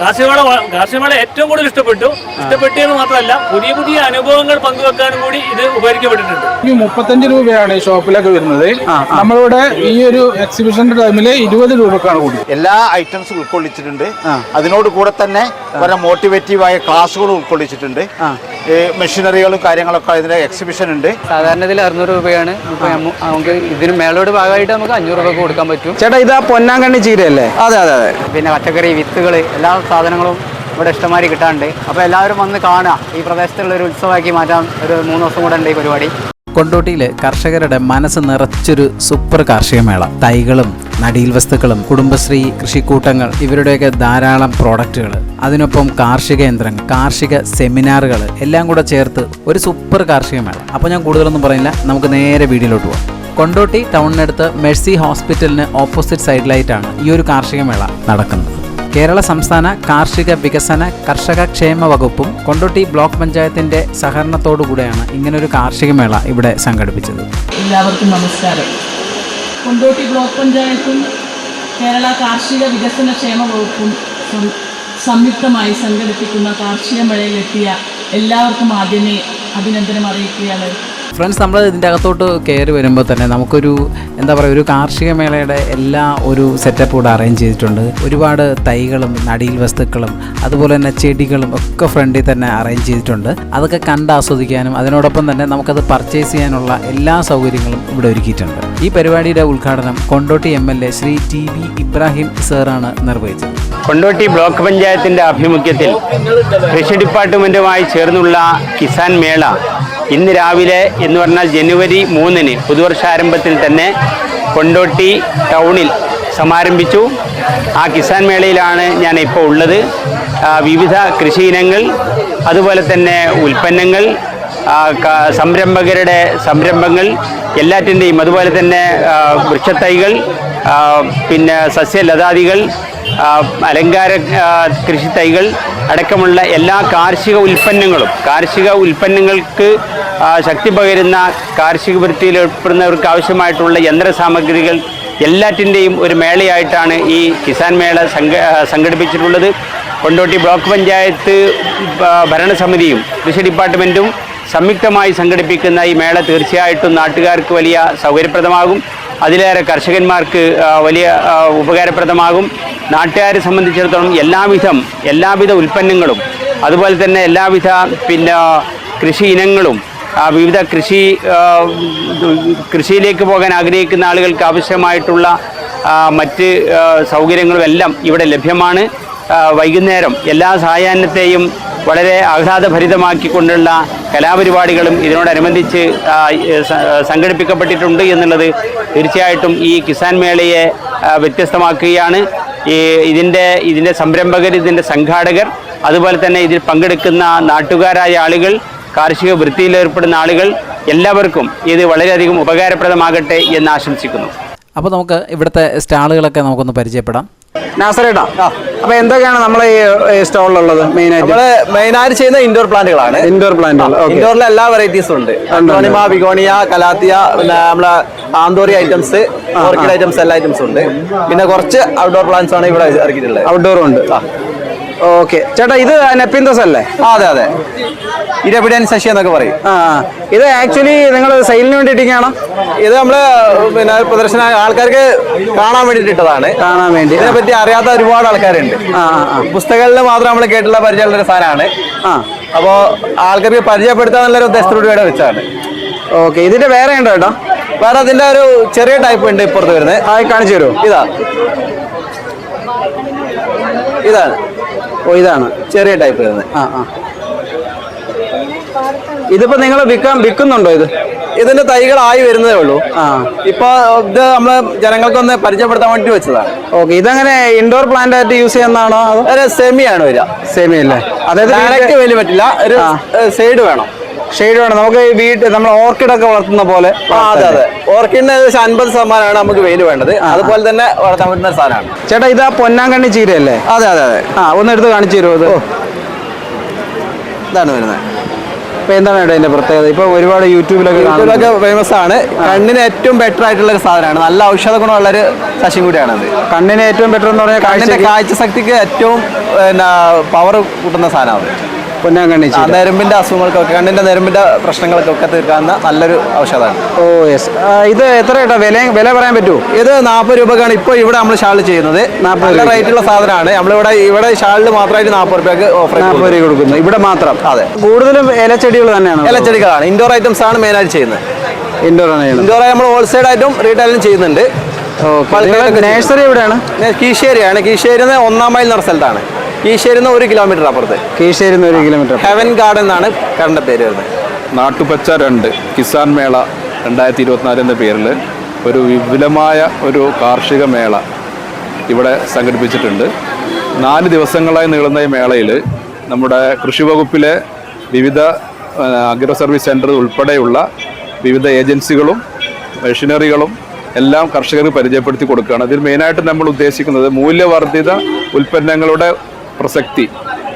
കാർഷികമേള കാർഷികമേള ഏറ്റവും കൂടുതൽ ഇഷ്ടപ്പെട്ടു. ഇഷ്ടപ്പെട്ടെന്ന് മാത്രമല്ല പുതിയ പുതിയ അനുഭവങ്ങൾ പങ്കുവെക്കാനും കൂടി ഇത് ഉപകരിക്കപ്പെട്ടിട്ടുണ്ട്. ഈ മുപ്പത്തഞ്ച് രൂപയാണ് ഈ ഷോപ്പിലൊക്കെ വരുന്നത്. നമ്മളിവിടെ ഈ ഒരു എക്സിബിഷന്റെ ടൈമിൽ ഇരുപത് രൂപക്കാണ് കൂടി എല്ലാ ഐറ്റംസും ഉൾക്കൊള്ളിച്ചിട്ടുണ്ട്. അതിനോട് കൂടെ തന്നെ കുറെ മോട്ടിവേറ്റീവായ ക്ലാസ്സുകളും ഉൾക്കൊള്ളിച്ചിട്ടുണ്ട്. ഈ മെഷീനറികളും കാര്യങ്ങളൊക്കെ അതിന്റെ എക്സിബിഷൻ ഉണ്ട്. സാധാരണ ഇതിൽ അറുന്നൂറ് രൂപയാണ്. നമുക്ക് ഇതിന് മേളോട് ഭാഗമായിട്ട് നമുക്ക് അഞ്ഞൂറ് രൂപ കൊടുക്കാൻ പറ്റും. ചേട്ടാ ഇതാ പൊന്നാങ്കണ്ണി ചീരയല്ലേ? അതെ അതെ അതെ. പിന്നെ പച്ചക്കറി വിത്തുകൾ എല്ലാ സാധനങ്ങളും ഇവിടെ ഇഷ്ടമാതിരി കിട്ടാണ്ട് അപ്പോൾ എല്ലാവരും വന്ന് കാണുക. ഈ പ്രദേശത്തുള്ള ഒരു ഉത്സവമാക്കി മാറ്റാൻ ഒരു മൂന്ന് ദിവസം കൂടെ ഉണ്ട് ഈ പരിപാടി. കൊണ്ടോട്ടിയിലെ കർഷകരുടെ മനസ്സ് നിറച്ചൊരു സൂപ്പർ കാർഷിക മേള. തൈകളും നടീൽ വസ്തുക്കളും കുടുംബശ്രീ കൃഷിക്കൂട്ടങ്ങൾ ഇവരുടെയൊക്കെ ധാരാളം പ്രോഡക്റ്റുകൾ അതിനൊപ്പം കാർഷിക യന്ത്രങ്ങൾ കാർഷിക സെമിനാറുകൾ എല്ലാം കൂടെ ചേർത്ത് ഒരു സൂപ്പർ കാർഷിക മേള. അപ്പോൾ ഞാൻ കൂടുതലൊന്നും പറയില്ല നമുക്ക് നേരെ വീഡിയോയിലോട്ട് പോകാം കൊണ്ടോട്ടി ടൗണിനടുത്ത് മെഴ്സി ഹോസ്പിറ്റലിന് ഓപ്പോസിറ്റ് സൈഡിലായിട്ടാണ് ഈ ഒരു കാർഷിക മേള നടക്കുന്നത്. കേരള സംസ്ഥാന കാർഷിക വികസന കർഷക ക്ഷേമ വകുപ്പും കൊണ്ടോട്ടി ബ്ലോക്ക് പഞ്ചായത്തിന്റെ സഹകരണത്തോടുകൂടെയാണ് ഇങ്ങനൊരു കാർഷിക മേള ഇവിടെ സംഘടിപ്പിച്ചത്. എല്ലാവർക്കും നമസ്കാരം. കൊണ്ടോട്ടി ബ്ലോക്ക് പഞ്ചായത്തും കേരള കാർഷിക വികസന ക്ഷേമ വകുപ്പും സംയുക്തമായി സംഘടിപ്പിക്കുന്ന കാർഷിക മേളയിലെത്തിയ എല്ലാവർക്കും ആദ്യമേ അഭിനന്ദനം അറിയിക്കുകയാണ്. ഫ്രണ്ട്സ് നമ്മൾ ഇതിന്റെ അകത്തോട്ട് കയറി വരുമ്പോൾ തന്നെ നമുക്കൊരു എന്താ പറയുക ഒരു കാർഷിക മേളയുടെ എല്ലാ ഒരു സെറ്റപ്പ് കൂടെ അറേഞ്ച് ചെയ്തിട്ടുണ്ട്. ഒരുപാട് തൈകളും നടീൽ വസ്തുക്കളും അതുപോലെ തന്നെ ചെടികളും ഒക്കെ ഫ്രണ്ടിൽ തന്നെ അറേഞ്ച് ചെയ്തിട്ടുണ്ട്. അതൊക്കെ കണ്ട് ആസ്വദിക്കാനും അതിനോടൊപ്പം തന്നെ നമുക്കത് പർച്ചേസ് ചെയ്യാനുള്ള എല്ലാ സൗകര്യങ്ങളും ഇവിടെ ഒരുക്കിയിട്ടുണ്ട്. ഈ പരിപാടിയുടെ ഉദ്ഘാടനം Kondotty M L A Shri T V Ibrahim സാറാണ് നിർവഹിച്ചത്. കൊണ്ടോട്ടി ബ്ലോക്ക് പഞ്ചായത്തിന്റെ ആഭിമുഖ്യത്തിൽ കൃഷി ഡിപ്പാർട്ട്മെന്റുമായി ചേർന്നുള്ള കിസാൻ മേള ഇന്ന് രാവിലെ എന്ന് പറഞ്ഞാൽ ജനുവരി മൂന്നിന് പുതുവർഷാരംഭത്തിൽ തന്നെ കൊണ്ടോട്ടി ടൗണിൽ സമാരംഭിച്ചു. ആ കിസാൻ മേളയിലാണ് ഞാൻ ഇപ്പോൾ ഉള്ളത്. വിവിധ കൃഷി ഇനങ്ങൾ അതുപോലെ തന്നെ ഉൽപ്പന്നങ്ങൾ സംരംഭകരുടെ സംരംഭങ്ങൾ എല്ലാറ്റിന്റെയും അതുപോലെ തന്നെ വൃക്ഷത്തൈകൾ പിന്നെ സസ്യലതാദികൾ അലങ്കാര കൃഷി തൈകൾ അടക്കമുള്ള എല്ലാ കാർഷിക ഉൽപ്പന്നങ്ങളും കാർഷിക ഉൽപ്പന്നങ്ങൾക്ക് ശക്തി പകരുന്ന കാർഷിക വൃത്തിയിൽ ഏർപ്പെടുന്നവർക്ക് ആവശ്യമായിട്ടുള്ള യന്ത്ര സാമഗ്രികൾ എല്ലാറ്റിന്റെയും ഒരു മേളയായിട്ടാണ് ഈ കിസാൻ മേള സംഘ സംഘടിപ്പിച്ചിട്ടുള്ളത്. കൊണ്ടോട്ടി ബ്ലോക്ക് പഞ്ചായത്ത് ഭരണസമിതിയും കൃഷി ഡിപ്പാർട്ട്മെന്റും സംയുക്തമായി സംഘടിപ്പിക്കുന്ന ഈ മേള തീർച്ചയായിട്ടും നാട്ടുകാർക്ക് വലിയ സൗകര്യപ്രദമാകും. അതിലേറെ കർഷകന്മാർക്ക് വലിയ ഉപകാരപ്രദമാകും. നാട്ടുകാരെ സംബന്ധിച്ചിടത്തോളം എല്ലാവിധം എല്ലാവിധ ഉൽപ്പന്നങ്ങളും അതുപോലെ തന്നെ എല്ലാവിധ പിന്നെ കൃഷി ഇനങ്ങളും വിവിധ കൃഷി കൃഷിയിലേക്ക് പോകാൻ ആഗ്രഹിക്കുന്ന ആളുകൾക്ക് ആവശ്യമായിട്ടുള്ള മറ്റ് സൗകര്യങ്ങളും എല്ലാം ഇവിടെ ലഭ്യമാണ്. വൈകുന്നേരം എല്ലാ സായാഹ്നത്തെയും വളരെ ആഹ്ലാദഭരിതമാക്കിക്കൊണ്ടുള്ള കലാപരിപാടികളും ഇതിനോടനുബന്ധിച്ച് സംഘടിപ്പിക്കപ്പെട്ടിട്ടുണ്ട് എന്നുള്ളത് തീർച്ചയായിട്ടും ഈ കിസാൻ മേളയെ വ്യത്യസ്തമാക്കുകയാണ്. ഈ ഇതിന്റെ ഇതിന്റെ സംരംഭകർ ഇതിന്റെ സംഘാടകർ അതുപോലെ തന്നെ ഇതിൽ പങ്കെടുക്കുന്ന നാട്ടുകാരായ ആളുകൾ കാർഷിക വൃത്തിയിലേർപ്പെടുന്ന ആളുകൾ എല്ലാവർക്കും ഇത് വളരെയധികം ഉപകാരപ്രദമാകട്ടെ എന്ന് ആശംസിക്കുന്നു. അപ്പോൾ നമുക്ക് ഇവിടുത്തെ സ്റ്റാളുകളൊക്കെ നമുക്കൊന്ന് പരിചയപ്പെടാം. നാസറേട്ടാ. അപ്പൊ എന്തൊക്കെയാണ് നമ്മളെ ഈ സ്റ്റോളിലുള്ളത് മെയിൻ ആയിട്ട് മെയിൻ ആയിട്ട് ചെയ്യുന്ന ഇൻഡോർ പ്ലാന്റുകളാണ് ഇൻഡോർ പ്ലാന്റുകൾ ഓക്കെ ഇൻഡോറിലെ എല്ലാ വെറൈറ്റീസും ഉണ്ട്. അന്തോണിമ ബിഗോണിയ കലാത്തിയ പിന്നെ നമ്മളെ ആന്തോറി ഐറ്റംസ് ഓർക്കിഡ് ഐറ്റംസ് എല്ലാ ഐറ്റംസും ഉണ്ട്. പിന്നെ കുറച്ച് ഔട്ട്ഡോർ പ്ലാന്റ്സ് ആണ് ഇവിടെ ഇറക്കിയിട്ടുള്ളത്. ഔട്ട്ഡോറും ഉണ്ട്. ഓക്കെ. ചേട്ടാ ഇത് നെപ്പിന്തസ് അല്ലേ? അതെ അതെ. ഇരപിടിയൻ ശശി എന്നൊക്കെ പറയും. ആ. ഇത് ആക്ച്വലി നിങ്ങൾ സെയിലിന് വേണ്ടിയിട്ടാണ് ഇത് നമ്മൾ പിന്നെ പ്രദർശന ആൾക്കാർക്ക് കാണാൻ വേണ്ടിയിട്ടാണ് കാണാൻ വേണ്ടി. ഇതിനെ പറ്റി അറിയാത്ത ഒരുപാട് ആൾക്കാരുണ്ട്. ആ ആ ആ. പുസ്തകങ്ങളിൽ മാത്രം നമ്മൾ കേട്ടുള്ള പരിചയമുള്ള ഒരു സാധനമാണ്. ആ. അപ്പോൾ ആൾക്കാർക്ക് പരിചയപ്പെടുത്താന്നുള്ളൊരു ഉദ്ദേശത്തോട് കൂടെ വെച്ചാണ് ഓക്കെ. ഇതിന്റെ വേറെ ഉണ്ടോ ചേട്ടാ? വേറെ അതിന്റെ ഒരു ചെറിയ ടൈപ്പ് ഉണ്ട് ഇപ്പുറത്ത് വരുന്നത്. കാണിച്ചു തരുമോ? ഇതാ. ഇതാണ്. ഓ ഇതാണ്. ചെറിയ ടൈപ്പ് വരുന്നത് ആ ആ. ഇതിപ്പോ നിങ്ങൾ വിൽക്കാൻ വിൽക്കുന്നുണ്ടോ ഇത്? ഇതിന്റെ തൈകളായി വരുന്നതേ ഉള്ളൂ. ആ. ഇപ്പൊ ഇത് നമ്മൾ ജനങ്ങൾക്കൊന്ന് പരിചയപ്പെടുത്താൻ വേണ്ടി വെച്ചതാണ്. ഓക്കെ ഇതങ്ങനെ ഇൻഡോർ പ്ലാന്റ് ആയിട്ട് യൂസ് ചെയ്യുന്നതാണോ? സെമിയാണ് വരിക. സെമി അല്ലേ? അതായത് ഡയറക്റ്റ് വലിയ പറ്റില്ല. ഒരു. സൈഡ് വേണം. ഷെയ്ഡ് വേണം നമുക്ക് ഈ വീട് നമ്മൾ ഓർക്കിഡ് ഒക്കെ വളർത്തുന്ന പോലെ അതെ അതെ. ഓർക്കിഡിന് ഏകദേശം അൻപത് ശതമാനമാണ് നമുക്ക് വെയിൽ വേണ്ടത്. അതുപോലെ തന്നെ വളർത്താൻ പറ്റുന്ന ഒരു സാധനമാണ്. ചേട്ടാ ഇതാ പൊന്നാങ്കണ്ണി ചീരയല്ലേ? അതെ അതെ അതെ. ആ ഒന്ന് എടുത്ത് കാണിച്ചു തരുമോ ഇത്? ഇതാണ് വരുന്നത്. ഇപ്പൊ എന്താണ് അതിന്റെ പ്രത്യേകത? ഇപ്പൊ ഒരുപാട് യൂട്യൂബിലൊക്കെ യൂട്യൂബിലൊക്കെ ഫേമസ് ആണ്. കണ്ണിന് ഏറ്റവും ബെറ്റർ ആയിട്ടുള്ള ഒരു സാധനമാണ്. നല്ല ഔഷധ ഗുണമുള്ള ഒരു സസ്യം കൂടിയാണത്. കണ്ണിന് ഏറ്റവും ബെറ്റർ എന്ന് പറഞ്ഞാൽ കണ്ണിന്റെ കാഴ്ച ശക്തിക്ക് ഏറ്റവും പവർ കൂട്ടുന്ന സാധനമാണ്. പൊന്നാൻ കണ്ണി ആ നെരമ്പിന്റെ അസുഖങ്ങൾക്കൊക്കെ കണ്ണിന്റെ നെരമ്പിന്റെ പ്രശ്നങ്ങൾക്കൊക്കെ തീർക്കാവുന്ന നല്ലൊരു ഔഷധമാണ്. Oh yes. ഇത് എത്ര കേട്ടോ വില വില പറയാൻ പറ്റുമോ ഇത് നാൽപ്പത് രൂപക്കാണ് ഇപ്പോൾ ഇവിടെ നമ്മൾ ഷാൾ ചെയ്യുന്നത്. നാൽപ്പത് നല്ല. റേറ്റുള്ള സാധനമാണ്. നമ്മളിവിടെ ഇവിടെ ഷാളിൽ മാത്രമായിട്ട് നാൽപ്പത് രൂപയ്ക്ക് ഓഫർ നാൽപ്പത് രൂപ കൊടുക്കുന്നു. ഇവിടെ മാത്രം? അതെ. കൂടുതലും ഇലച്ചെടികൾ തന്നെയാണ്? ഇലച്ചെടികളാണ്. ഇൻഡോർ ഐറ്റംസ് ആണ് മെയിൻ ആയിട്ട് ചെയ്യുന്നത്. ഇൻഡോർ ആണ് ഇൻഡോർ നമ്മൾ ഹോൾസെയിൽ ആയിട്ടും റീറ്റെയിലും ചെയ്യുന്നുണ്ട്. നേഴ്സറി എവിടെയാണ്? കീശേരിയാണ്. കീശേരി ഒന്നാം മൈൽ എന്ന സ്ഥലത്താണ്. കീശേരി ഒരു കിലോമീറ്റർ അപ്പുറത്ത്. കീഴ്ശ്ശേരി ഒരു കിലോമീറ്റർ ഹെവൻ ഗാർഡൻ എന്നാണ് കടന്റെ പേര് വരുന്നത്. നാട്ടുപച്ച രണ്ട് കിസാൻ മേള രണ്ടായിരത്തി ഇരുപത്തിനാല് എന്ന പേരിൽ ഒരു വിപുലമായ ഒരു കാർഷിക മേള ഇവിടെ സംഘടിപ്പിച്ചിട്ടുണ്ട്. നാല് ദിവസങ്ങളായി നീളുന്ന ഈ മേളയിൽ നമ്മുടെ കൃഷി വകുപ്പിലെ വിവിധ അഗ്രോ സർവീസ് സെന്റർ ഉൾപ്പെടെയുള്ള വിവിധ ഏജൻസികളും മെഷീനറികളും എല്ലാം കർഷകർക്ക് പരിചയപ്പെടുത്തി കൊടുക്കുകയാണ്. അതിൽ മെയിനായിട്ട് നമ്മൾ ഉദ്ദേശിക്കുന്നത് മൂല്യവർദ്ധിത ഉൽപ്പന്നങ്ങളുടെ പ്രസക്തി.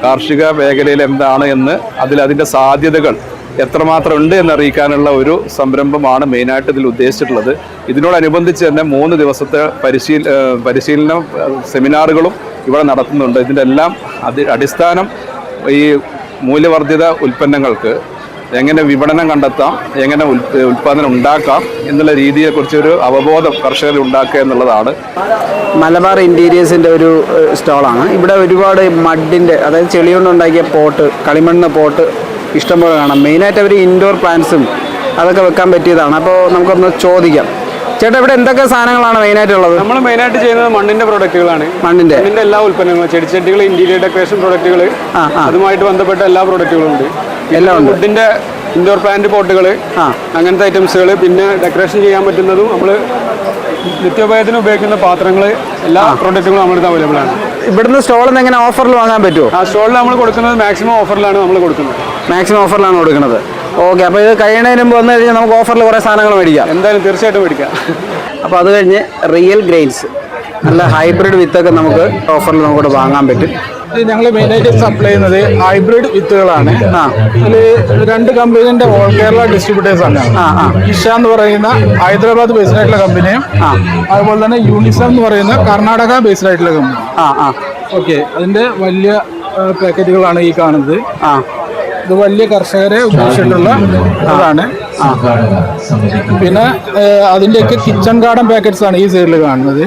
കാർഷിക മേഖലയിൽ എന്താണ് എന്ന് അതിൽ അതിന്റെ സാധ്യതകൾ എത്രമാത്രം ഉണ്ട് എന്നറിയിക്കാനുള്ള ഒരു സംരംഭമാണ് മെയിനായിട്ട് ഇതിൽ ഉദ്ദേശിച്ചിട്ടുള്ളത്. ഇതിനോടനുബന്ധിച്ച് തന്നെ മൂന്ന് ദിവസത്തെ പരിശീല പരിശീലന സെമിനാറുകളും ഇവിടെ നടത്തുന്നുണ്ട്. ഇതിന്റെ എല്ലാം അടിസ്ഥാനം ഈ മൂല്യവർദ്ധിത ഉൽപ്പന്നങ്ങൾക്ക് എങ്ങനെ വിപണനം കണ്ടെത്താം എങ്ങനെ ഉൽപാദനം ഉൽപ്പാദനം ഉണ്ടാക്കാം എന്നുള്ള രീതിയെക്കുറിച്ച് ഒരു അവബോധം കർഷകരിൽ ഉണ്ടാക്കുക എന്നുള്ളതാണ്. മലബാർ ഇന്റീരിയേഴ്സിന്റെ ഒരു സ്റ്റോളാണ്. ഇവിടെ ഒരുപാട് മഡിന്റെ അതായത് ചെളി കൊണ്ടുണ്ടാക്കിയ പോട്ട് കളിമണ്ണ് പോട്ട് ഇഷ്ടംപോലെ കാണാം. മെയിനായിട്ട് അവർ ഇൻഡോർ പ്ലാന്റ്സും അതൊക്കെ വെക്കാൻ പറ്റിയതാണ്. അപ്പോൾ നമുക്കൊന്ന് ചോദിക്കാം. ചേട്ടാ ഇവിടെ എന്തൊക്കെ സാധനങ്ങളാണ് മെയിനായിട്ടുള്ളത്? നമ്മൾ മെയിനായിട്ട് ചെയ്യുന്നത് മണ്ണിന്റെ പ്രോഡക്റ്റുകളാണ് മണ്ണിന്റെ? മണ്ണിന്റെ എല്ലാ ഉൽപ്പന്നങ്ങളും ചെടിച്ചട്ടികൾ ഇന്റീരിയർ ഡെക്കറേഷൻ പ്രൊഡക്റ്റുകൾ. അതുമായിട്ട് ബന്ധപ്പെട്ട എല്ലാ പ്രൊഡക്റ്റുകളും ഉണ്ട്. എല്ലാം ഉണ്ട്. ഇൻഡോർ പ്ലാന്റ് പോട്ടുകൾ. അങ്ങനത്തെ ഐറ്റംസുകൾ പിന്നെ ഡെക്കറേഷൻ ചെയ്യാൻ പറ്റുന്നതും നമ്മൾ നിത്യോപയോഗത്തിന് ഉപയോഗിക്കുന്ന പാത്രങ്ങൾ എല്ലാ പ്രൊഡക്റ്റുകളും നമ്മുടെ അവൈലബിൾ ആണ്. ഇവിടുന്ന് സ്റ്റോളിൽ നിന്ന് എങ്ങനെ ഓഫറിൽ വാങ്ങാൻ പറ്റുമോ ആ സ്റ്റോളിൽ നമ്മൾ കൊടുക്കുന്നത് മാക്സിമം ഓഫറിലാണ് നമ്മൾ കൊടുക്കുന്നത്. മാക്സിമം ഓഫറിലാണ് കൊടുക്കുന്നത്. ഓക്കെ അപ്പോൾ ഇത് കഴിയണതിന് മുമ്പ് വന്നു കഴിഞ്ഞാൽ നമുക്ക് ഓഫറിൽ കുറേ സാധനങ്ങൾ മേടിക്കാം. എന്തായാലും തീർച്ചയായിട്ടും മേടിക്കാം. അപ്പോൾ അത് കഴിഞ്ഞ് റിയൽ ഗ്രെയിൻസ് നല്ല ഹൈബ്രിഡ് വിത്തൊക്കെ നമുക്ക് ഓഫറിൽ നമുക്കിവിടെ വാങ്ങാൻ പറ്റും. ഞങ്ങൾ മെയിനായിട്ട് സപ്ലൈ ചെയ്യുന്നത് ഹൈബ്രിഡ് വിത്തുകളാണ്. ആ. അതിൽ രണ്ട് കമ്പനീന്റെ ഓൾ കേരള ഡിസ്ട്രിബ്യൂട്ടേഴ്സ് ആണ്. ഇഷ എന്ന് പറയുന്ന ഹൈദരാബാദ് ബേസ്ഡ് ആയിട്ടുള്ള കമ്പനിയും അതുപോലെ തന്നെ യൂണിസം എന്ന് പറയുന്ന കർണാടക ബേസ്ഡ് ആയിട്ടുള്ള കമ്പനി ആ ആ. ഓക്കെ അതിന്റെ വലിയ പാക്കറ്റുകളാണ് ഈ കാണുന്നത്. ആ. ഇത് വലിയ കർഷകരെ ഉദ്ദേശിച്ചിട്ടുള്ള അതാണ് പിന്നെ അതിന്റെയൊക്കെ കിച്ചൺ ഗാർഡൻ പാക്കറ്റ്സ് ആണ് ഈ സൈഡിൽ കാണുന്നത്.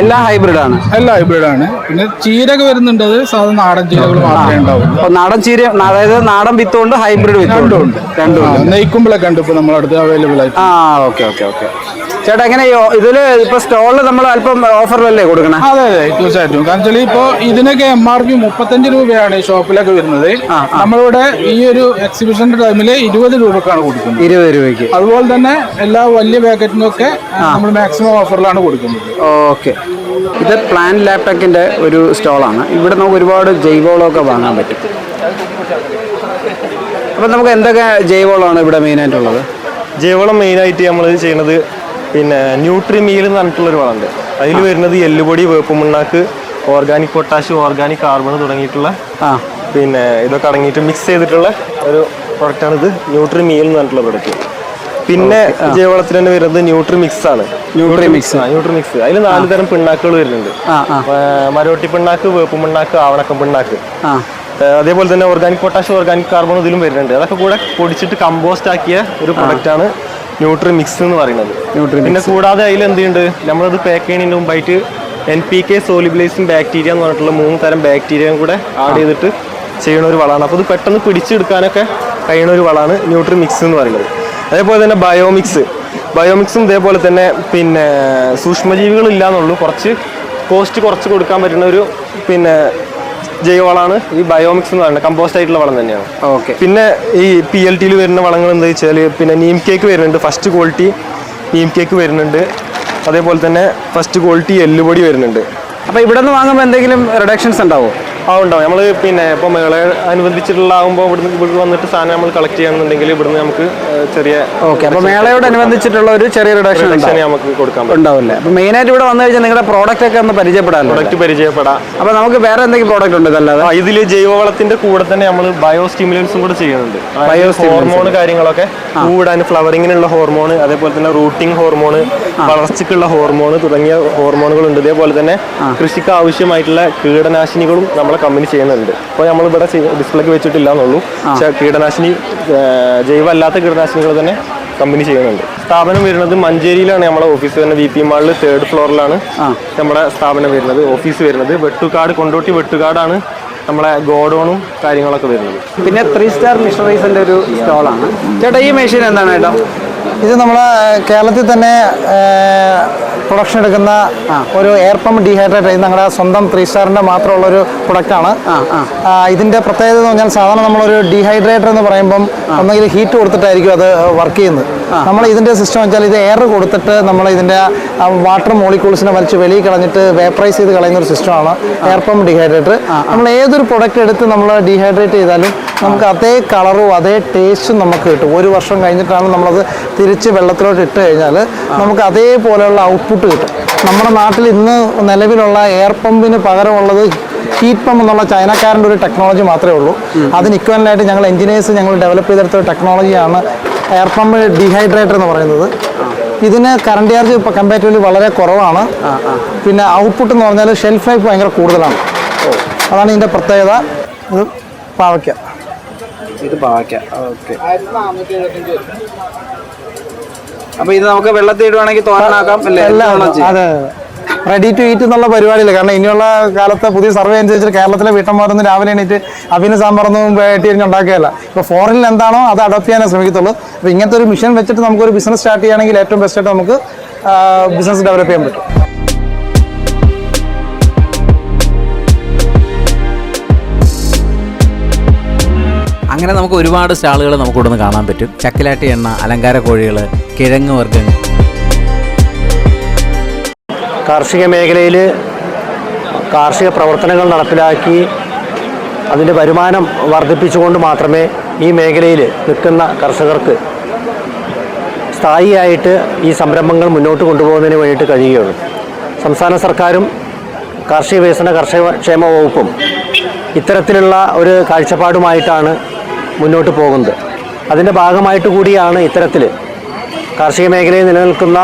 എല്ലാം ഹൈബ്രിഡ് ആണ്. എല്ലാ ഹൈബ്രിഡ് ആണ്. പിന്നെ ചീരക വരുന്നുണ്ട് അത് സാധാരണ നാടൻ ചീരകൾ മാത്രമേ ഉണ്ടാവും അപ്പോൾ നാടൻ ചീര അതായത് നാടൻ വിത്തുണ്ട് ഹൈബ്രിഡ് വിത്തുണ്ട് രണ്ടും ഉണ്ട്. നെയ്ക്കുമ്പളൊക്കെ ഉണ്ട് ഇപ്പൊ നമ്മളടുത്ത് അവൈലബിൾ ആയിട്ട്. ആ ഓക്കെ ഓക്കെ ഓക്കെ. ചേട്ടാ എങ്ങനെ ഇതിൽ ഇപ്പൊ സ്റ്റോളിൽ നമ്മൾ അല്പം ഓഫറിലല്ലേ കൊടുക്കണം? അതെ അതെ തീർച്ചയായിട്ടും. കാരണം വെച്ചാൽ ഇപ്പൊ ഇതിനൊക്കെ എം ആർ പി മുപ്പത്തഞ്ച് രൂപയാണ് ഈ ഷോപ്പിലൊക്കെ വരുന്നത്. നമ്മളിവിടെ ഈ ഒരു എക്സിബിഷന്റെ ടൈമിൽ ഇരുപത് രൂപക്കാണ് കൊടുക്കുന്നത്. ഇരുപത് രൂപയ്ക്ക്. അതുപോലെ തന്നെ എല്ലാ വലിയ പാക്കറ്റിനൊക്കെ നമ്മൾ മാക്സിമം ഓഫറിലാണ് കൊടുക്കുന്നത്. ഓക്കെ. ഇത് പ്ലാൻ ലാപ്ടോപ്പിന്റെ ഒരു സ്റ്റോളാണ് ഇവിടെ നമുക്ക് ഒരുപാട് ജൈവവളമൊക്കെ വാങ്ങാൻ പറ്റും. അപ്പം നമുക്ക് എന്തൊക്കെ ജൈവവളമാണ് ഇവിടെ മെയിനായിട്ടുള്ളത് ജൈവവളം മെയിനായിട്ട് നമ്മൾ ചെയ്യുന്നത് പിന്നെ ന്യൂട്രി മീൽ എന്ന് പറഞ്ഞിട്ടുള്ളൊരു വളമുണ്ട്. അതിൽ വരുന്നത് എല്ലുപൊടി വേപ്പുമുണ്ണാക്ക് ഓർഗാനിക് പൊട്ടാഷ് ഓർഗാനിക് കാർബൺ തുടങ്ങിയിട്ടുള്ള പിന്നെ ഇതൊക്കെ അടങ്ങിയിട്ട് മിക്സ് ചെയ്തിട്ടുള്ള ഒരു പ്രൊഡക്റ്റാണ് ഇത് ന്യൂട്രി മീൽ എന്ന് പറഞ്ഞിട്ടുള്ള പ്രൊഡക്റ്റ് പിന്നെ ജൈവവളത്തിന് തന്നെ വരുന്നത് ന്യൂട്രി മിക്സ് ആണ്. ന്യൂട്രി മിക്സ് ന്യൂട്രി മിക്സ് അതിൽ നാല് തരം പിണ്ണാക്കുകൾ വരുന്നുണ്ട്. മരോട്ടി പിണ്ണാക്ക് വേപ്പ് പിണ്ണാക്ക് ആവണക്കം പിണ്ണാക്ക്. അതേപോലെ തന്നെ ഓർഗാനിക് പൊട്ടാഷ് ഓർഗാനിക് കാർബൺ ഇതിലും വരുന്നുണ്ട്. അതൊക്കെ കൂടെ പൊടിച്ചിട്ട് കമ്പോസ്റ്റ് ആക്കിയ ഒരു പ്രൊഡക്റ്റ് ആണ് ന്യൂട്രി മിക്സ് എന്ന് പറയുന്നത്. ന്യൂട്രി പിന്നെ കൂടാതെ അതിൽ എന്തുണ്ട് നമ്മളത് പാക്ക് ചെയ്യുന്നതിന് മുമ്പായിട്ട് എൻ പി കെ സോലിബിലൈസും ബാക്ടീരിയ എന്ന് പറഞ്ഞിട്ടുള്ള മൂന്ന് തരം ബാക്ടീരിയയും കൂടെ ആഡ് ചെയ്തിട്ട് ചെയ്യുന്ന ഒരു വളമാണ്. അപ്പോൾ ഇത് പെട്ടെന്ന് പിടിച്ചെടുക്കാനൊക്കെ കഴിയുന്ന ഒരു വളമാണ് ന്യൂട്രി മിക്സ് എന്ന് പറയുന്നത്. അതേപോലെ തന്നെ ബയോമിക്സ് ബയോമിക്സും ഇതേപോലെ തന്നെ പിന്നെ സൂക്ഷ്മജീവികളില്ലാന്നുള്ളൂ കുറച്ച് കോസ്റ്റ് കുറച്ച് കൊടുക്കാൻ പറ്റുന്ന ഒരു പിന്നെ ജൈവവളമാണ് ഈ ബയോമിക്സ് എന്ന് പറയുന്നത് കമ്പോസ്റ്റ് ആയിട്ടുള്ള വളം തന്നെയാണ്. ഓക്കെ. പിന്നെ ഈ പി എൽ ടിയിൽ വരുന്ന വളങ്ങൾ എന്താ വെച്ചാൽ പിന്നെ നീം കേക്ക് വരുന്നുണ്ട് ഫസ്റ്റ് ക്വാളിറ്റി നീം കേക്ക് വരുന്നുണ്ട്. അതേപോലെ തന്നെ ഫസ്റ്റ് ക്വാളിറ്റി എല്ലുപൊടി വരുന്നുണ്ട്. അപ്പോൾ ഇവിടെ നിന്ന് വാങ്ങുമ്പോൾ എന്തെങ്കിലും റിഡക്ഷൻസ് ഉണ്ടാവോ? ആ ഉണ്ടാവും നമ്മൾ പിന്നെ ഇപ്പോൾ മേള അനുബന്ധിച്ചിട്ടുള്ളതാകുമ്പോൾ ഇവിടുന്ന് ഇവിടെ വന്നിട്ട് സാധനം നമ്മൾ കളക്ട് ചെയ്യണമെന്നുണ്ടെങ്കിൽ ഇവിടുന്ന് നമുക്ക് ചെറിയ ഓക്കെ അപ്പോൾ മേളയോട് അനുബന്ധിച്ചിട്ടുള്ള ഒരു ചെറിയ റിഡക്ഷൻ നമുക്ക് കൊടുക്കാൻ ഉണ്ടാവില്ലേ. അപ്പോൾ മെയിനായിട്ട് ഇവിടെ വന്നു കഴിഞ്ഞാൽ നിങ്ങളുടെ പ്രോഡക്റ്റ് ഒക്കെ ഒന്ന് പരിചയപ്പെടാം പ്രോഡക്റ്റ് പരിചയപ്പെടാം. അപ്പോൾ നമുക്ക് വേറെ എന്തെങ്കിലും പ്രോഡക്റ്റ് ഉണ്ട് അല്ലാതെ ഇതിൽ ജൈവവളത്തിന്റെ കൂടെ തന്നെ നമ്മൾ ബയോ സ്റ്റിമുലൻസും കൂടെ ചെയ്യുന്നുണ്ട്. ബയോ ഹോർമോൺ കാര്യങ്ങളൊക്കെ കൂടാൻ ഫ്ലവറിങ്ങിനുള്ള ഹോർമോൺ അതേപോലെ തന്നെ റൂട്ടിംഗ് ഹോർമോൺ വളർച്ചയ്ക്കുള്ള ഹോർമോൺ തുടങ്ങിയ ഹോർമോണുകളുണ്ട് ഇതേപോലെ തന്നെ കൃഷിക്ക് ആവശ്യമായിട്ടുള്ള കീടനാശിനികളും നമ്മളെ കമ്പനി ചെയ്യുന്നുണ്ട്. അപ്പോൾ നമ്മളിവിടെ ഡിസ്പ്ലേക്ക് വെച്ചിട്ടില്ല എന്നുള്ളൂ പക്ഷേ കീടനാശിനി ജൈവ അല്ലാത്ത കീടനാശിനികൾ തന്നെ കമ്പനി ചെയ്യുന്നുണ്ട്. സ്ഥാപനം വരുന്നത് മഞ്ചേരിയിലാണ്. നമ്മളെ ഓഫീസ് തന്നെ വി പി മാളിൽ തേർഡ് ഫ്ലോറിലാണ് നമ്മുടെ സ്ഥാപനം വരുന്നത് ഓഫീസ് വരുന്നത്. വെട്ടുകാട് കൊണ്ടോട്ടി വെട്ടുകാടാണ് നമ്മളെ ഗോഡോണും കാര്യങ്ങളൊക്കെ വരുന്നത്. പിന്നെ ത്രീ സ്റ്റാർ മിഷണറീസിന്റെ ഒരു സ്റ്റോളാണ് ചേട്ടാ ഈ മെഷീൻ എന്താണ് ചേട്ടാ? ഇത് നമ്മളെ കേരളത്തിൽ തന്നെ പ്രൊഡക്ഷൻ എടുക്കുന്ന ഒരു എയർ പമ്പ് ഡീഹൈഡ്രേറ്റ് ഞങ്ങളുടെ സ്വന്തം ത്രീ സ്റ്റാറിന്റെ മാത്രമുള്ള ഒരു പ്രൊഡക്റ്റാണ് ഇതിന്റെ പ്രത്യേകത എന്ന് പറഞ്ഞാൽ സാധാരണ നമ്മളൊരു ഡീഹൈഡ്രേറ്റർ എന്ന് പറയുമ്പം ഒന്നെങ്കിൽ ഹീറ്റ് കൊടുത്തിട്ടായിരിക്കും അത് വർക്ക് ചെയ്യുന്നത്. നമ്മൾ ഇതിന്റെ സിസ്റ്റം വെച്ചാൽ ഇത് എയർ കൊടുത്തിട്ട് നമ്മൾ ഇതിന്റെ വാട്ടർ മോളിക്യൂൾസിനെ വലിച്ച് വെളിയിൽ കളഞ്ഞിട്ട് വേപ്പറൈസ് ചെയ്ത് കളയുന്ന ഒരു സിസ്റ്റമാണ് എയർ പമ്പ് ഡീഹൈഡ്രേറ്റർ നമ്മൾ ഏതൊരു പ്രൊഡക്റ്റ് എടുത്ത് നമ്മൾ ഡീഹൈഡ്രേറ്റ് ചെയ്താലും നമുക്ക് അതേ കളറും അതേ ടേസ്റ്റും നമുക്ക് കിട്ടും. ഒരു വർഷം കഴിഞ്ഞിട്ടാണ് നമ്മളത് തിരിച്ച് വെള്ളത്തിലോട്ട് ഇട്ട് കഴിഞ്ഞാൽ നമുക്ക് അതേപോലെയുള്ള ഔട്ട്പുട്ട് കിട്ടും. നമ്മുടെ നാട്ടിൽ ഇന്ന് നിലവിലുള്ള എയർ പമ്പിന് പകരമുള്ളത് ഹീറ്റ് പമ്പ് എന്നുള്ള ചൈനക്കാരന്റെ ഒരു ടെക്നോളജി മാത്രമേ ഉള്ളൂ. അതിന് ഇക്വലായിട്ട് ഞങ്ങൾ എഞ്ചിനീയേഴ്സ് ഞങ്ങൾ ഡെവലപ്പ് ചെയ്തെടുത്ത ഒരു ടെക്നോളജിയാണ് എയർ പമ്പ് ഡീഹൈഡ്രേറ്റർ എന്ന് പറയുന്നത്. ഇതിന് കറണ്ട് ചാർജ് ഇപ്പോൾ കമ്പാരിറ്റീവ്ലി വളരെ കുറവാണ്. പിന്നെ ഔട്ട്പുട്ട് എന്ന് പറഞ്ഞാൽ ഷെൽഫ് ലൈഫ് ഭയങ്കര കൂടുതലാണ്. അതാണ് ഇതിന്റെ പ്രത്യേകത. ഇത് പാവയ്ക്ക. ഇത് പാവയ്ക്ക ഓക്കെ. അപ്പൊ ഇത് നമുക്ക് വെള്ളത്തിൽ ഇടുവാണെങ്കിൽ തോരനാക്കാം അല്ലേ. അതെ. റെഡി ടു ഈറ്റ് എന്നുള്ള പരിപാടിയില്ല. കാരണം ഇനിയുള്ള കാലത്ത് പുതിയ സർവേ അനുസരിച്ച് കേരളത്തിലെ വീട്ടമ്മമാരൊന്നും രാവിലെ എണീറ്റ് അവിന് സാമ്പാറൊന്നും വേട്ടി എറിഞ്ഞ് ഉണ്ടാക്കുകയല്ല. ഇപ്പോൾ ഫോറിനിൽ എന്താണോ അത് അഡോപ്റ്റ് ചെയ്യാനേ ശ്രമിക്കത്തുള്ളൂ. അപ്പോൾ ഇങ്ങനത്തെ ഒരു മിഷൻ വെച്ചിട്ട് നമുക്കൊരു ബിസിനസ് സ്റ്റാർട്ട് ചെയ്യുകയാണെങ്കിൽ ഏറ്റവും ബെസ്റ്റായിട്ട് നമുക്ക് ബിസിനസ് ഡെവലപ്പ് ചെയ്യാൻ പറ്റും. അങ്ങനെ നമുക്ക് ഒരുപാട് സ്റ്റാളുകൾ നമുക്ക് ഇവിടുന്ന് കാണാൻ പറ്റും. ചക്കിലാട്ടി എണ്ണ അലങ്കാര കോഴികൾ കിഴങ്ങ് വർഗങ്ങൾ. കാർഷിക മേഖലയിൽ കാർഷിക പ്രവർത്തനങ്ങൾ നടപ്പിലാക്കി അതിന്റെ വരുമാനം വർദ്ധിപ്പിച്ചുകൊണ്ട് മാത്രമേ ഈ മേഖലയിൽ നിൽക്കുന്ന കർഷകർക്ക് സ്ഥായിയായിട്ട് ഈ സംരംഭങ്ങൾ മുന്നോട്ട് കൊണ്ടുപോകുന്നതിന് വേണ്ടിയിട്ട് കഴിയുകയുള്ളൂ. സംസ്ഥാന സർക്കാരും കാർഷിക വികസന കർഷക ക്ഷേമ വകുപ്പും ഇത്തരത്തിലുള്ള ഒരു കാഴ്ചപ്പാടുമായിട്ടാണ് മുന്നോട്ട് പോകുന്നത്. അതിന്റെ ഭാഗമായിട്ട് കൂടിയാണ് ഇത്തരത്തിൽ കാർഷിക മേഖലയിൽ നിലനിൽക്കുന്ന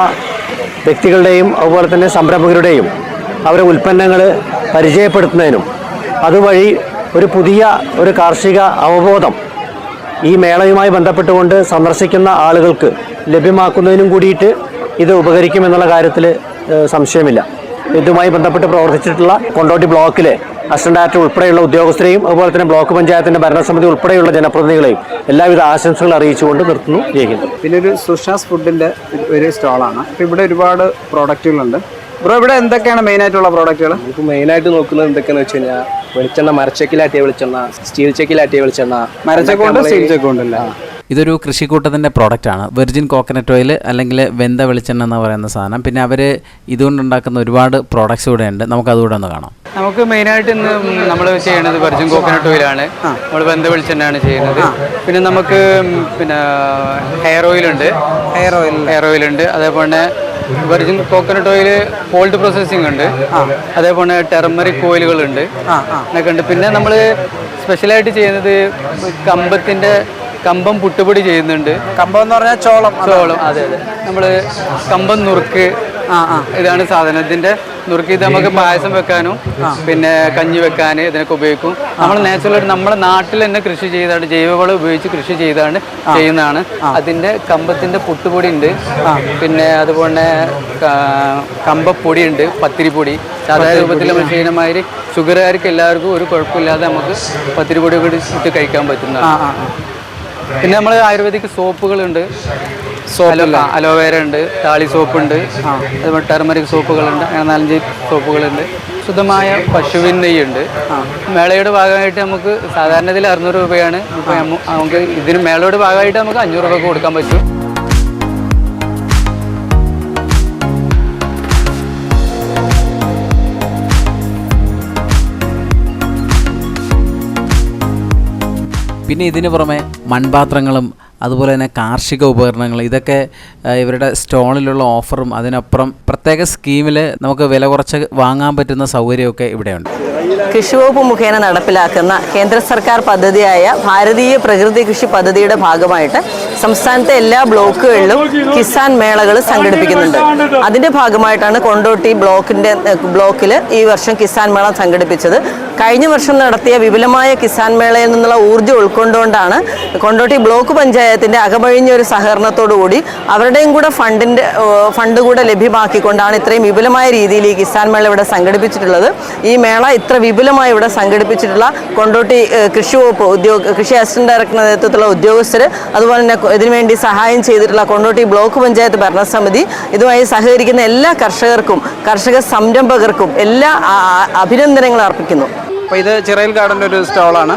വ്യക്തികളുടെയും അതുപോലെ തന്നെ സംരംഭകരുടെയും അവരുടെ ഉൽപ്പന്നങ്ങൾ പരിചയപ്പെടുത്തുന്നതിനും അതുവഴി ഒരു പുതിയ ഒരു കാർഷിക അവബോധം ഈ മേളയുമായി ബന്ധപ്പെട്ടുകൊണ്ട് സന്ദർശിക്കുന്ന ആളുകൾക്ക് ലഭ്യമാക്കുന്നതിനും കൂടിയിട്ട് ഇത് ഉപകരിക്കുമെന്നുള്ള കാര്യത്തിൽ സംശയമില്ല. ഇതുമായി ബന്ധപ്പെട്ട് പ്രവർത്തിച്ചിട്ടുള്ള കൊണ്ടോട്ടി ബ്ലോക്കിലെ അസിസ്റ്റന്റ് ഡയറക്ടർ ഉൾപ്പെടെയുള്ള ഉദ്യോഗസ്ഥരെയും അതുപോലെ തന്നെ ബ്ലോക്ക് പഞ്ചായത്തിന്റെ ഭരണസമിതി ഉൾപ്പെടെയുള്ള ജനപ്രതിനിധികളെയും എല്ലാവിധ ആശംസകൾ അറിയിച്ചുകൊണ്ട് നിർത്തുന്നു. ജയിക്കുന്നു പിന്നെ ഒരു സുഷാസ് ഫുഡിന്റെ ഒരു സ്റ്റാളാണ്. അപ്പൊ ഇവിടെ ഒരുപാട് പ്രോഡക്റ്റുകളുണ്ട്. ബ്രോ ഇവിടെ എന്തൊക്കെയാണ് മെയിൻ ആയിട്ടുള്ള പ്രോഡക്റ്റുകൾ നമുക്ക് മെയിൻ ആയിട്ട് നോക്കുന്നത് എന്തൊക്കെയാണെന്ന് വെച്ച് കഴിഞ്ഞാൽ വെളിച്ചെണ്ണ മരച്ചക്കിലാട്ടിയ വെളിച്ചെണ്ണ സ്റ്റീൽ ചെക്കിലാട്ടിയ വെളിച്ചെണ്ണ മരച്ചക്കൊണ്ട് സ്റ്റീൽ ചക്കുണ്ട് അല്ലേ ഇതൊരു കൃഷിക്കൂട്ടത്തിന്റെ പ്രോഡക്റ്റാണ് വെർജിൻ കോക്കനട്ട് ഓയിൽ അല്ലെങ്കിൽ വെന്ത വെളിച്ചെണ്ണ എന്ന് പറയുന്ന സാധനം. പിന്നെ അവർ ഇതുകൊണ്ടുണ്ടാക്കുന്ന ഒരുപാട് പ്രോഡക്റ്റ്സ് ഇവിടെ ഉണ്ട്. നമുക്ക് അതുകൂടെ ഒന്ന് കാണാം. നമുക്ക് മെയിനായിട്ട് ഇന്ന് നമ്മൾ ചെയ്യണത് വെർജിൻ കോക്കനട്ട് ഓയിലാണ് നമ്മൾ വെന്ത വെളിച്ചെണ്ണയാണ് ചെയ്യുന്നത്. പിന്നെ നമുക്ക് പിന്നെ ഹെയർ ഓയിലുണ്ട് ഹെയർ ഓയിൽ ഹെയർ ഓയിലുണ്ട് അതേപോലെ virgin coconut oil cold processing ഉണ്ട്. അതേപോലെ ടെർമറിക് ഓയിലുകളുണ്ട് എന്നൊക്കെ ഉണ്ട്. പിന്നെ നമ്മൾ സ്പെഷ്യലായിട്ട് ചെയ്യുന്നത് കമ്പത്തിന്റെ കമ്പം പുട്ടുപൊടി ചെയ്യുന്നുണ്ട്. കമ്പം എന്ന് പറഞ്ഞാൽ ചോളം. ചോളം അതെ അതെ. നമ്മൾ കമ്പം നുറുക്ക് ഇതാണ് സാധനം. ഇതിന്റെ നുറുക്ക് ഇത് നമുക്ക് പായസം വെക്കാനും പിന്നെ കഞ്ഞി വെക്കാൻ ഇതിനൊക്കെ ഉപയോഗിക്കും. നമ്മൾ നാച്ചുറൽ നമ്മുടെ നാട്ടിൽ തന്നെ കൃഷി ചെയ്താണ് ജൈവവളം ഉപയോഗിച്ച് കൃഷി ചെയ്താണ് ചെയ്യുന്നതാണ്. അതിന്റെ കമ്പത്തിന്റെ പുട്ടുപൊടി ഉണ്ട്. പിന്നെ അതുപോലെ കമ്പപ്പൊടി ഉണ്ട് പത്തിരിപ്പൊടി. സാധാരണ രൂപത്തിൽ നമ്മൾ ചെയ്യുന്ന മാതിരി ഷുഗറുകാർക്ക് എല്ലാവർക്കും ഒരു കുഴപ്പമില്ലാതെ നമുക്ക് പത്തിരിപ്പൊടി കൂടി ഇട്ട് കഴിക്കാൻ പറ്റുന്നതാണ്. പിന്നെ നമ്മൾ ആയുർവേദിക് സോപ്പുകളുണ്ട്. അലോ- അലോവേര ഉണ്ട് താളി സോപ്പുണ്ട് ആ അതുപോലെ ടെർമറിക് സോപ്പുകളുണ്ട് അങ്ങനെ നാലഞ്ച് സോപ്പുകളുണ്ട്. ശുദ്ധമായ പശുവിൻ നെയ്യുണ്ട് മേളയുടെ ഭാഗമായിട്ട് നമുക്ക് സാധാരണ ഇതിൽ അറുന്നൂറ് രൂപയാണ്. ഇപ്പോൾ നമുക്ക് ഇതിന് മേളയുടെ ഭാഗമായിട്ട് നമുക്ക് അഞ്ഞൂറ് രൂപ കൊടുക്കാൻ പറ്റും. പിന്നെ ഇതിന് പുറമെ മൺപാത്രങ്ങളും അതുപോലെ തന്നെ കാർഷിക ഉപകരണങ്ങൾ ഇതൊക്കെ ഇവരുടെ സ്റ്റോളിലുള്ള ഓഫറും അതിനപ്പുറം പ്രത്യേക സ്കീമിൽ നമുക്ക് വില കുറച്ച് വാങ്ങാൻ പറ്റുന്ന സൗകര്യമൊക്കെ ഇവിടെയുണ്ട്. കൃഷി വകുപ്പ് മുഖേന നടപ്പിലാക്കുന്ന കേന്ദ്ര സർക്കാർ പദ്ധതിയായ ഭാരതീയ പ്രകൃതി കൃഷി പദ്ധതിയുടെ ഭാഗമായിട്ട് സംസ്ഥാനത്തെ എല്ലാ ബ്ലോക്കുകളിലും കിസാൻ മേളകൾ സംഘടിപ്പിക്കുന്നുണ്ട്. അതിന്റെ ഭാഗമായിട്ടാണ് കൊണ്ടോട്ടി ബ്ലോക്കിന്റെ ബ്ലോക്കിൽ ഈ വർഷം കിസാൻ മേള സംഘടിപ്പിച്ചത്. കഴിഞ്ഞ വർഷം നടത്തിയ വിപുലമായ കിസാൻ മേളയിൽ നിന്നുള്ള ഊർജം ഉൾക്കൊണ്ടുകൊണ്ടാണ് കൊണ്ടോട്ടി ബ്ലോക്ക് പഞ്ചായത്തിന്റെ അകമഴിഞ്ഞ ഒരു സഹകരണത്തോടുകൂടി അവരുടെയും കൂടെ ഫണ്ടിന്റെ ഫണ്ട് കൂടെ ലഭ്യമാക്കിക്കൊണ്ടാണ് ഇത്രയും വിപുലമായ രീതിയിൽ ഈ കിസാൻ മേള ഇവിടെ സംഘടിപ്പിച്ചിട്ടുള്ളത്. ഈ മേള ഇത്ര വിപുലമായി ഇവിടെ സംഘടിപ്പിച്ചിട്ടുള്ള കൊണ്ടോട്ടി കൃഷി വകുപ്പ് ഉദ്യോഗ കൃഷി അസിസ്റ്റന്റ് ഡയറക്ടർ നേതൃത്വത്തിലുള്ള ഉദ്യോഗസ്ഥർ അതുപോലെ തന്നെ ഇതിനുവേണ്ടി സഹായം ചെയ്തിട്ടുള്ള കൊണ്ടോട്ടി ബ്ലോക്ക് പഞ്ചായത്ത് ഭരണസമിതി ഇതുമായി സഹകരിക്കുന്ന എല്ലാ കർഷകർക്കും കർഷക സംരംഭകർക്കും എല്ലാ അഭിനന്ദനങ്ങൾ അർപ്പിക്കുന്നു. അപ്പോൾ ഇത് ചിറയിൽ ഗാർഡന്റെ ഒരു സ്റ്റോളാണ്.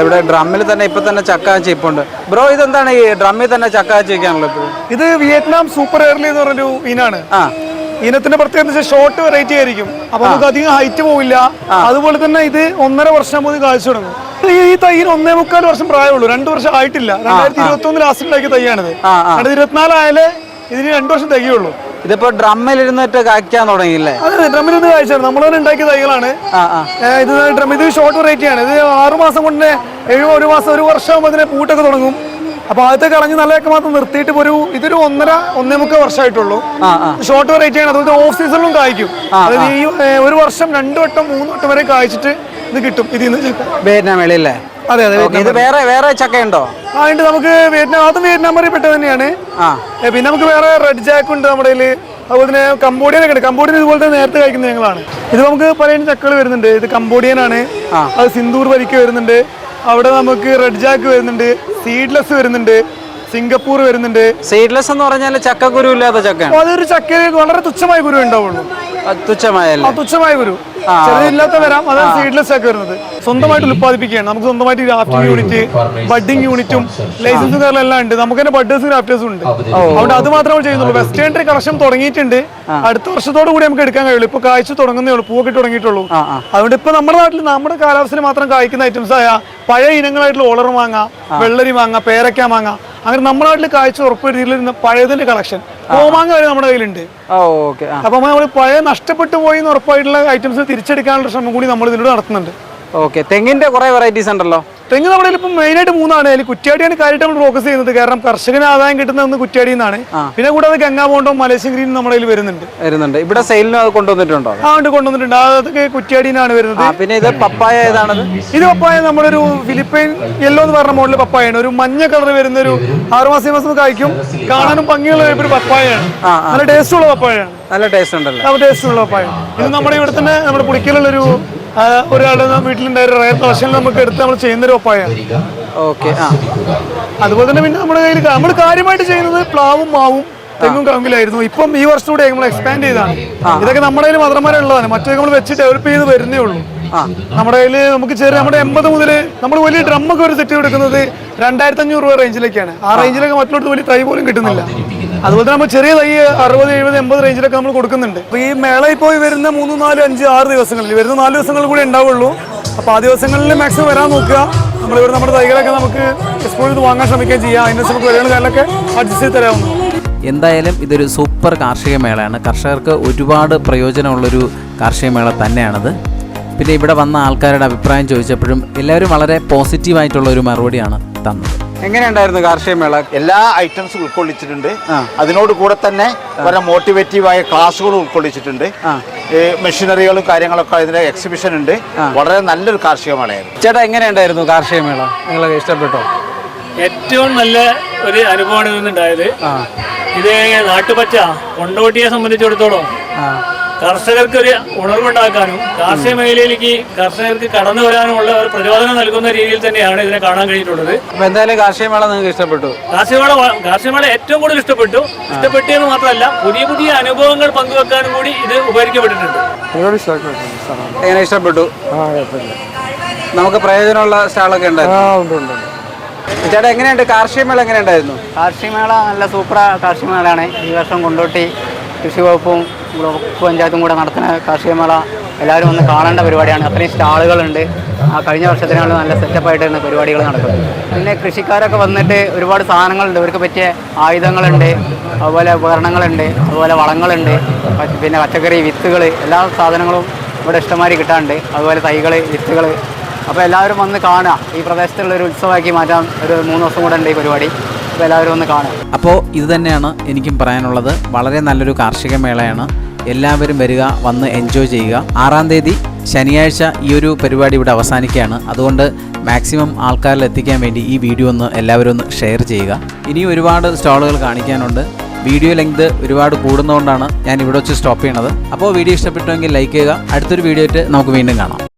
ഇവിടെ ഡ്രമ്മിൽ തന്നെ ഇപ്പം തന്നെ ചക്ക ചീപ്പുണ്ട്. ബ്രോ ഇതെന്താണ് ഈ ഡ്രമ്മിൽ തന്നെ ചക്ക ചീക്കാണല്ലോ ഇത് വിയറ്റ്നാം സൂപ്പർ എയർലി എന്ന് പറഞ്ഞൊരു ഇനാണ്. ആ. ഇനത്തിന്റെ പ്രത്യേകത ഷോർട്ട് വെറൈറ്റി ആയിരിക്കും. അപ്പൊ നമുക്ക് അധികം ഹൈറ്റ് പോവില്ല. അതുപോലെ തന്നെ ഇത് ഒന്നര വർഷം മുതൽ കാഴ്ച തുടങ്ങും. ഈ തൈയിന് ഒന്നേ മുക്കാൽ വർഷം പ്രായമുള്ളൂ. രണ്ടു വർഷം ആയിട്ടില്ല. രണ്ടായിരത്തി ഇരുപത്തി ഒന്ന് ലാസ്റ്റ് ഉണ്ടാക്കിയ തൈയാണിത്. രണ്ടായിരത്തി ഇരുപത്തിനാലായാലേ ഇതിന് രണ്ടു വർഷം തികയുള്ളൂ. ഇതിപ്പോൾ ഡ്രമ്മിലിരുന്നിട്ട് കായ്ക്കാൻ തുടങ്ങിയില്ലേ? അതെ ഡ്രമ്മിലിരുന്ന് കാഴ്ചയാണ് നമ്മൾ തന്നെ ഉണ്ടാക്കിയ തൈകളാണ്. ഇത് ഡ്രം ഇത് ഷോർട്ട് വെറൈറ്റി ആണ്. ഇത് ആറു മാസം കൊണ്ട് ഏഴ് ഒരു മാസം ഒരു വർഷം അതിനെ പൂട്ടൊക്കെ തുടങ്ങും. അപ്പൊ ആദ്യത്തെ കളഞ്ഞ് നല്ലതൊക്കെ മാത്രം നിർത്തിയിട്ട് ഒരു ഇതൊരു ഒന്നര ഒന്നേ മുക്കാൽ വർഷമായിട്ടുള്ളൂ. ഷോർട്ട് വെറൈറ്റി ആണ്. അതുപോലെ ഓഫ് സീസണിലും കായ്ക്കും. അതായത് ഈ ഒരു വർഷം രണ്ടു വട്ടം മൂന്ന് വട്ടം വരെ കായ്ച്ചിട്ട് ഇത് കിട്ടും. ഇതിൽ നിന്ന്. വിയറ്റ്നാം അതെ അതെ ഇത് വേറെ വേറെ ചക്കയുണ്ടോ? ആ ഉണ്ട്. നമുക്ക് വിയറ്റ്നാം അതും വിയറ്റ്നാം പെട്ടത് തന്നെയാണ്. ആ. പിന്നെ നമുക്ക് വേറെ റെഡ് ജാക്ക് ഉണ്ട് നമ്മുടെ കയ്യിൽ അതുപോലെ തന്നെ കമ്പോഡിയനൊക്കെ ഉണ്ട്. കമ്പോഡിയൻ ഇതുപോലെ തന്നെ നേരത്തെ കഴിക്കുന്ന ഞങ്ങളാണ്. ഇത് നമുക്ക് പല ചക്കകൾ വരുന്നുണ്ട്. ഇത് കമ്പോഡിയൻ ആണ്. അത് സിന്ദൂർ വരിക്ക് വരുന്നുണ്ട്. അവിടെ നമുക്ക് റെഡ് ജാക്ക് വരുന്നുണ്ട്. സീഡ്ലെസ് വരുന്നുണ്ട്. സിംഗപ്പൂർ വരുന്നുണ്ട്. സീഡ്ലെസ് എന്ന് പറഞ്ഞാൽ ചക്ക കുരു ഇല്ലാത്ത ചക്കയാണ്. അതൊരു ചക്കയിൽ വളരെ തുച്ഛമായ കുരു ഉണ്ടാവുള്ളൂ. ആ തുച്ഛമായ കുരു. ചെറുതില്ലാത്ത വരാം. അതാണ് സീഡ്ലെസ് ഒക്കെ വരുന്നത്. സ്വന്തമായിട്ട് ഉൽപ്പാദിപ്പിക്കുകയാണ്. നമുക്ക് സ്വന്തമായിട്ട് ഗ്രാഫ്റ്റിംഗ് യൂണിറ്റ് ബഡ്ഡിംഗ് യൂണിറ്റും ലൈസൻസും കാര്യങ്ങളെല്ലാം ഉണ്ട്. നമുക്ക് തന്നെ ബഡേഴ്സും ഗ്രാഫ്റ്റേഴ്സും ഉണ്ട്. അതുകൊണ്ട് അത് മാത്രമേ ചെയ്യുന്നുള്ളൂ. വെസ്റ്റേൺ ട്രീ കളക്ഷൻ തുടങ്ങിയിട്ടുണ്ട്. അടുത്ത വർഷത്തോടു കൂടി നമുക്ക് എടുക്കാൻ കഴിയുള്ളൂ. ഇപ്പൊ കാഴ്ച തുടങ്ങുന്നേ ഉള്ളൂ. പൂവൊക്കെ തുടങ്ങിയിട്ടുള്ളൂ. അതുകൊണ്ട് ഇപ്പൊ നമ്മുടെ നാട്ടിൽ നമ്മുടെ കാലാവസ്ഥയിൽ മാത്രം കായ്ക്കുന്ന ഐറ്റംസ് ആയ പഴയ ഇനങ്ങളായിട്ടുള്ള ഓളർ വാങ്ങ വെള്ളരി വാങ്ങ പേരക്ക വാങ്ങ അങ്ങനെ നമ്മുടെ നാട്ടിൽ കാഴ്ച ഉറപ്പുവരുത്തിയിരുന്ന പഴയതിന്റെ കളക്ഷൻ ഓമാങ്ങ വരെ നമ്മുടെ കയ്യിലുണ്ട്. അപ്പൊ നമ്മൾ പഴയ നഷ്ടപ്പെട്ടു പോയി എന്ന് ഉറപ്പായിട്ടുള്ള ഐറ്റംസ് തിരിച്ചെടുക്കാനുള്ള ശ്രമം കൂടി നമ്മൾ ഇതിലൂടെ നടത്തുന്നുണ്ട്. ഓക്കെ. തെങ്ങിന്റെ കുറെ വെറൈറ്റീസ് ഉണ്ടല്ലോ. തെങ്ങ് നമ്മുടെ ഇപ്പം മെയിൻ ആയിട്ട് മൂന്നാണ്. അതിൽ കുറ്റ്യാടിയാണ് കാര്യമായിട്ട് നമ്മൾ ഫോക്കസ് ചെയ്യുന്നത്. കാരണം കർഷകന് ആദായം കിട്ടുന്ന ഒന്ന് കുറ്റ്യാടി നിന്നാണ് പിന്നെ കൂടാതെ ഗംഗാബോണ്ടോ മലേഷ്യൻ ഗ്രീൻ നമ്മുടെ കയ്യിൽ വരുന്നുണ്ട്. വരുന്നുണ്ട്. ഇവിടെ സെയിലിന് അത് കൊണ്ടുവന്നിട്ടുണ്ടോ? ആ ഉണ്ട്. കൊണ്ടുവന്നിട്ടുണ്ട്. അതൊക്കെ കുറ്റ്യാടിനാണ് വരുന്നത്. പിന്നെ ഇത് പപ്പായ ഏതാണ് ഇത് പപ്പായ നമ്മുടെ ഒരു ഫിലിപ്പൈൻ യെല്ലോ എന്ന് പറഞ്ഞ മോഡൽ പപ്പായാണ് ഒരു മഞ്ഞ കളർ വരുന്ന ഒരു ആറു മാസം കായ്ക്കും. കാണാനും ഭംഗിയുള്ള ഒരു പപ്പായാണ് നല്ല ടേസ്റ്റ് ഉള്ള പപ്പായാണ് നല്ല ടേസ്റ്റ് ഉണ്ടല്ലോ. നല്ല ടേസ്റ്റ് ഉള്ള പപ്പായ. ഇത് നമ്മുടെ ഇവിടെ തന്നെ നമ്മുടെ പുളിക്കലുള്ളൊരു ആ, ഒരാളുടെ വീട്ടിലുണ്ടായ ഒരു റയർ കളക്ഷനിൽ നമുക്ക് എടുത്ത് നമ്മൾ ചെയ്യുന്ന ഒരു ഒപ്പായ ഓക്കെ ആ. അതുപോലെ തന്നെ പിന്നെ നമ്മുടെ കയ്യിൽ നമ്മൾ കാര്യമായിട്ട് ചെയ്യുന്നത് പ്ലാവും മാവും തെങ്ങും കവുങ്ങിലായിരുന്നു ഇപ്പം ഈ വർഷത്തൂടെ നമ്മൾ എക്സ്പാൻഡ് ചെയ്താണ് ഇതൊക്കെ നമ്മുടെ കയ്യിൽ മാത്രമേ ഉള്ളതാണ്. മറ്റേ നമ്മൾ വെച്ച് ഡെവലപ്പ് ചെയ്ത് വരുന്നേ ഉള്ളൂ. നമ്മുടെ കയ്യിൽ നമുക്ക് ചെറിയ നമ്മുടെ എൺപത് മുതൽ നമ്മൾ വലിയ ഡ്രമ്മൊക്കെ ഒരു സെറ്റ് കൊടുക്കുന്നത് രണ്ടായിരത്തി അഞ്ഞൂറ് രൂപ റേഞ്ചിലേക്കാണ് ആ റേഞ്ചിലൊക്കെ മറ്റുള്ളവർക്ക് വലിയ തൈ പോലും കിട്ടുന്നില്ല. അതുപോലെ തന്നെ നമ്മൾ ചെറിയ തൈ അറുപത് എഴുപത് എൺപത് റേഞ്ചിലൊക്കെ നമ്മൾ കൊടുക്കുന്നുണ്ട്. അപ്പോൾ ഈ മേളയിൽ പോയി വരുന്ന മൂന്ന് നാല് അഞ്ച് ആറ് ദിവസങ്ങളിൽ വരുന്ന നാല് ദിവസങ്ങൾ കൂടി ഉണ്ടാവുള്ളൂ. അപ്പോൾ ആ ദിവസങ്ങളിൽ മാക്സിമം വരാൻ നോക്കുക. നമ്മൾ ഇവിടെ നമ്മുടെ തൈകളൊക്കെ നമുക്ക് എക്സ്പോർട്ട് ചെയ്ത് വാങ്ങാൻ ശ്രമിക്കുകയും ചെയ്യാം. അതിന്റെ നമുക്ക് വരുന്ന കാലൊക്കെ അഡ്ജസ്റ്റ് ചെയ്ത് തരാവുന്നതാണ്. എന്തായാലും ഇതൊരു സൂപ്പർ കാർഷിക മേളയാണ്. കർഷകർക്ക് ഒരുപാട് പ്രയോജനമുള്ളൊരു കാർഷിക മേള തന്നെയാണത്. പിന്നെ ഇവിടെ വന്ന ആൾക്കാരുടെ അഭിപ്രായം ചോദിച്ചപ്പോഴും എല്ലാവരും വളരെ പോസിറ്റീവായിട്ടുള്ള ഒരു മറുപടിയാണ് തന്നത്. എങ്ങനെയുണ്ടായിരുന്നു കാർഷിക മേള? എല്ലാ ഐറ്റംസും ഉൾക്കൊള്ളിച്ചിട്ടുണ്ട്. അതിനോട് കൂടെ തന്നെ പല മോട്ടിവേറ്റീവായ ക്ലാസ്സുകളും ഉൾക്കൊള്ളിച്ചിട്ടുണ്ട്. ഈ മെഷീനറികളും കാര്യങ്ങളൊക്കെ ഇതിന്റെ എക്സിബിഷൻ ഉണ്ട്. വളരെ നല്ലൊരു കാർഷിക മേളയായിരുന്നു. ചേട്ടാ എങ്ങനെയുണ്ടായിരുന്നു കാർഷിക മേള? നിങ്ങൾക്ക് ഇഷ്ടപ്പെട്ടോ? ഏറ്റവും നല്ല ഒരു അനുഭവമാണ് ഇന്നുണ്ടായത് ഇത് നാട്ടുപച്ച കൊണ്ടോട്ടിയെ സംബന്ധിച്ചിടത്തോളം കർഷകർക്ക് ഒരു ഉണർവുണ്ടാക്കാനും കാർഷിക മേഖലയിലേക്ക് കർഷകർക്ക് കടന്നു വരാനുമുള്ള ഒരു പ്രചോദനം നൽകുന്ന രീതിയിൽ തന്നെയാണ് ഇതിനെ കാണാൻ കഴിഞ്ഞിട്ടുള്ളത്. അപ്പൊ എന്തായാലും കാർഷിക മേള നിങ്ങൾക്ക് ഇഷ്ടപ്പെട്ടു? കാർഷിക മേള കാർഷിക മേള ഏറ്റവും കൂടുതൽ ഇഷ്ടപ്പെട്ടു. ഇഷ്ടപ്പെട്ടു എന്ന് മാത്രമല്ല പുതിയ പുതിയ അനുഭവങ്ങൾ പങ്കുവെക്കാനും കൂടി ഇത് ഉപകരിക്കപ്പെട്ടിട്ടുണ്ട്. എങ്ങനെ ഇഷ്ടപ്പെട്ടു? നമുക്ക് പ്രയോജനമുള്ള സ്റ്റാളൊക്കെ ഉണ്ടായിരുന്നു. ചേട്ടാ എങ്ങനെയുണ്ട്? കാർഷിക മേള എങ്ങനെയുണ്ടായിരുന്നു? കാർഷിക മേള നല്ല സൂപ്പർ കാർഷിക മേളയാണ്. ഈ വർഷം കൊണ്ടോട്ടി കൃഷി വകുപ്പും ബ്ലോക്ക് പഞ്ചായത്തും കൂടെ നടത്തുന്ന കാർഷിക മേള എല്ലാവരും ഒന്ന് കാണേണ്ട പരിപാടിയാണ്. അത്രയും സ്റ്റാളുകളുണ്ട്. ആ കഴിഞ്ഞ വർഷത്തിനാണ് നല്ല സെറ്റപ്പായിട്ടാണ് പരിപാടികൾ നടക്കുന്നത്. പിന്നെ കൃഷിക്കാരൊക്കെ വന്നിട്ട് ഒരുപാട് സാധനങ്ങളുണ്ട്. ഇവർക്ക് പറ്റിയ ആയുധങ്ങളുണ്ട് അതുപോലെ ഉപകരണങ്ങളുണ്ട് അതുപോലെ വളങ്ങളുണ്ട് പിന്നെ പച്ചക്കറി വിത്തുകൾ എല്ലാ സാധനങ്ങളും ഇവിടെ ഇഷ്ടമാതിരി കിട്ടാണ്ട് അതുപോലെ തൈകൾ വിത്തുകൾ അപ്പോൾ എല്ലാവരും വന്ന് കാണുക. ഈ പ്രദേശത്തുള്ള ഒരു ഉത്സവമാക്കി മാറ്റാൻ ഒരു മൂന്ന് ദിവസം കൂടെ ഉണ്ട് ഈ പരിപാടി. എല്ലാവരും ഒന്ന് കാണുക. അപ്പോൾ ഇത് തന്നെയാണ് എനിക്കും പറയാനുള്ളത്. വളരെ നല്ലൊരു കാർഷിക മേളയാണ്. എല്ലാവരും വരിക വന്ന് എൻജോയ് ചെയ്യുക. ആറാം തീയതി ശനിയാഴ്ച ഈ ഒരു പരിപാടി ഇവിടെ അവസാനിക്കുകയാണ്. അതുകൊണ്ട് മാക്സിമം ആൾക്കാരിൽ എത്തിക്കാൻ വേണ്ടി ഈ വീഡിയോ ഒന്ന് എല്ലാവരും ഒന്ന് ഷെയർ ചെയ്യുക. ഇനിയും ഒരുപാട് സ്റ്റാളുകൾ കാണിക്കാനുണ്ട്. വീഡിയോ ലെങ്ത് ഒരുപാട് കൂടുന്നതുകൊണ്ടാണ് ഞാൻ ഇവിടെ വെച്ച് സ്റ്റോപ്പ് ചെയ്യണത്. അപ്പോൾ വീഡിയോ ഇഷ്ടപ്പെട്ടുവെങ്കിൽ ലൈക്ക് ചെയ്യുക. അടുത്തൊരു വീഡിയോ ആയിട്ട് നമുക്ക് വീണ്ടും കാണാം.